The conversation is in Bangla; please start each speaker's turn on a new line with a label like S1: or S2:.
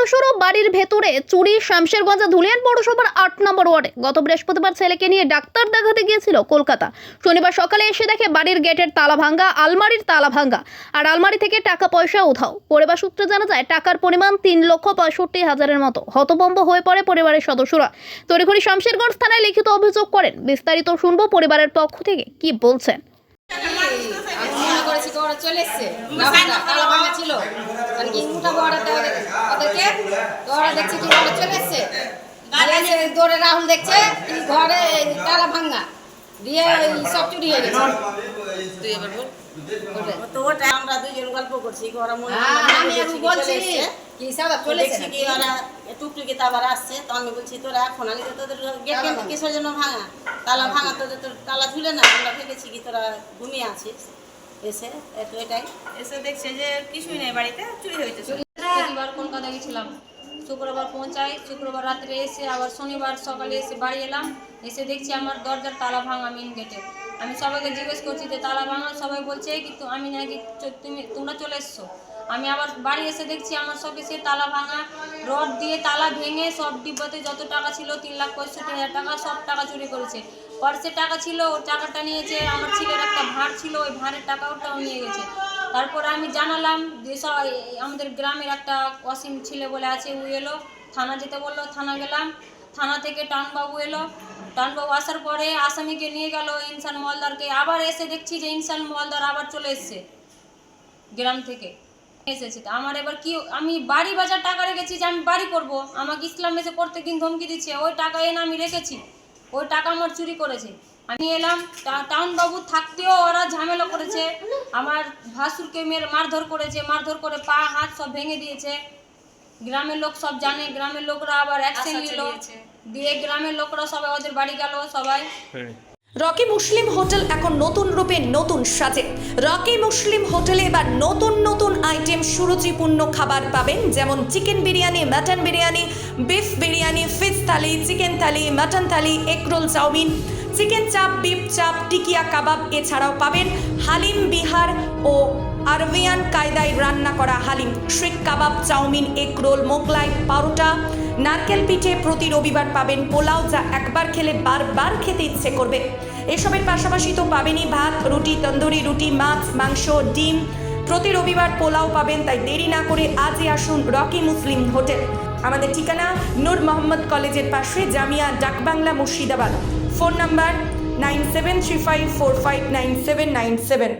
S1: বড়সড় বাড়ির ভেতরে চুরি শামশেরগঞ্জ ধুলিয়ান পৌরসভার আট নম্বর ওয়ার্ডে। গত বৃহস্পতিবার ছেলেকে নিয়ে ডাক্তার দেখাতে গিয়েছিল কলকাতা। শনিবার সকালে এসে দেখে বাড়ির গেটের তালা ভাঙ্গা, আলমারির তালা ভাঙ্গা আর আলমারি থেকে টাকা পয়সা উধাও। পরিবার সূত্রে জানা যায়, টাকার পরিমাণ তিন লক্ষ পঁয়ষট্টি হাজারের মতো। হতভম্ব হয়ে পড়ে পরিবারের সদস্যরা। তড়িঘড়ি শামশেরগঞ্জ থানায় লিখিত অভিযোগ করেন। বিস্তারিত শুনব পরিবারের পক্ষ থেকে। কি বলছেন?
S2: মনে করেছি ওরা চলে এসছে। ভাঙা ছিল। মানে কি উঠাবো ওরা তো- ওদেরকে তো ওরা দেখছে কি ওরা চলে এসছে। দৌড়ে রাহুল দেখছে কি ঘরে তালা ভাঙা। দিয়ে সব চুরি হয়ে গেছে। তুই এবার বল।
S3: তো ওটা আমরা দুজন গল্প করছি ওরা মনে
S2: হ্যাঁ, আমি এখন বলছি
S3: চলে এসছে।
S2: কি সাদা চলে
S3: দেখছি কি ওরা টুকটুকি তো আবার আসছে। তো আমি বলছি তোরা এখন তো তোদের গেট কেন কিসের জন্য ভাঙা? তালা ভাঙা তোদের তোর তালা ঝুলে না আমরা ভেবেছি কি তোরা ঘুমিয়ে আছিস। এসে এত এটাই
S4: এসে দেখছে যে কিছুই নেই বাড়িতে, চুরি হয়েছে
S5: শনিবার কলকাতা গেছিলাম? শুক্রবার পৌঁছাই, শুক্রবার রাত্রে এসে আবার শনিবার সকালে এসে বাড়ি এলাম, এসে দেখছি আমার দরজার তালা ভাঙা মেন গেটে আমি সবাইকে জিজ্ঞেস করছি যে তালা ভাঙা, সবাই বলছে কিন্তু আমি নাকি তুমি তোমরা চলে এসছো? আমি আবার বাড়ি এসে দেখছি আমার সব এসে তালা ভাঙা, রড দিয়ে তালা ভেঙে সব ডিব্বাতে যত টাকা ছিল, তিন লাখ পঁয়ষট্টি হাজার টাকা, সব টাকা চুরি করেছে। পার্সে টাকা ছিল ওর টাকাটা নিয়েছে, আমার ছেলের একটা ভাঁড় ছিল, ওই ভাঁড়ের টাকা ওটাও নিয়ে গেছে। তারপরে আমি জানালাম, যে আমাদের গ্রামের একটা অসীম ছেলে বলে আছে, ও এলো, থানা যেতে বলল, থানা গেলাম। থানা থেকে টানবাবু এলো। টানবাবু আসার পরে আসামিকে নিয়ে গেল ইনসান মলদারকে আবার এসে দেখছি যে ইনসান মলদার আবার চলে এসছে, গ্রাম থেকে। এসেছে তা। আমার এবার কি আমি বাড়ি বাজার টাকা রেখেছি যে আমি বাড়ি করব। আমাকে ইসলাম এসে প্রত্যেক দিন ধমকি দিচ্ছে ওই টাকা এনে আমি রেখেছি। ওই টাকা আমার চুরি করেছে। আমি এলাম টাউন বাবু থাকতেও ওরা ঝামেলা করেছে। আমার ভাসুরকে মেয়ের মারধর করেছে মারধর করে পা হাত সব ভেঙে দিয়েছে। গ্রামের লোক সব জানে গ্রামের লোকরা আবার অ্যাকশন নিল। দিয়ে গ্রামের লোকরা সবাই ওদের বাড়ি গেল সবাই।
S6: রকি মুসলিম হোটেল এখন নতুন রূপে নতুন সাজে। রকি মুসলিম হোটেলে এবার নতুন নতুন আইটেম সুরুচিপূর্ণ খাবার পাবেন, যেমন chicken biryani, mutton biryani, beef biryani fish thali, chicken thali, mutton thali egg roll chow mein, chicken chaap, beef chaap, tikia kebab এছাড়াও পাবেন হালিম বিহার ও আরবিয়ান কায়দায় রান্না করা haleem seekh kebab, chow mein, egg roll, Mughlai, paratha নারকেল পিঠে প্রতি রবিবার পাবেন পোলাও যা একবার খেলে বারবার খেতে ইচ্ছে করবে। এসবের পাশাপাশি তো পাবেনই ভাত, রুটি, তন্দুরি, রুটি, মাছ, মাংস, ডিম। প্রতি রবিবার পোলাও পাবেন, তাই দেরি না করে আজই আসুন রকি মুসলিম হোটেল। আমাদের ঠিকানা নূর মোহাম্মদ কলেজের পাশে, Jamia Dakbangla Murshidabad. Phone number nine seven three five four five nine seven nine seven.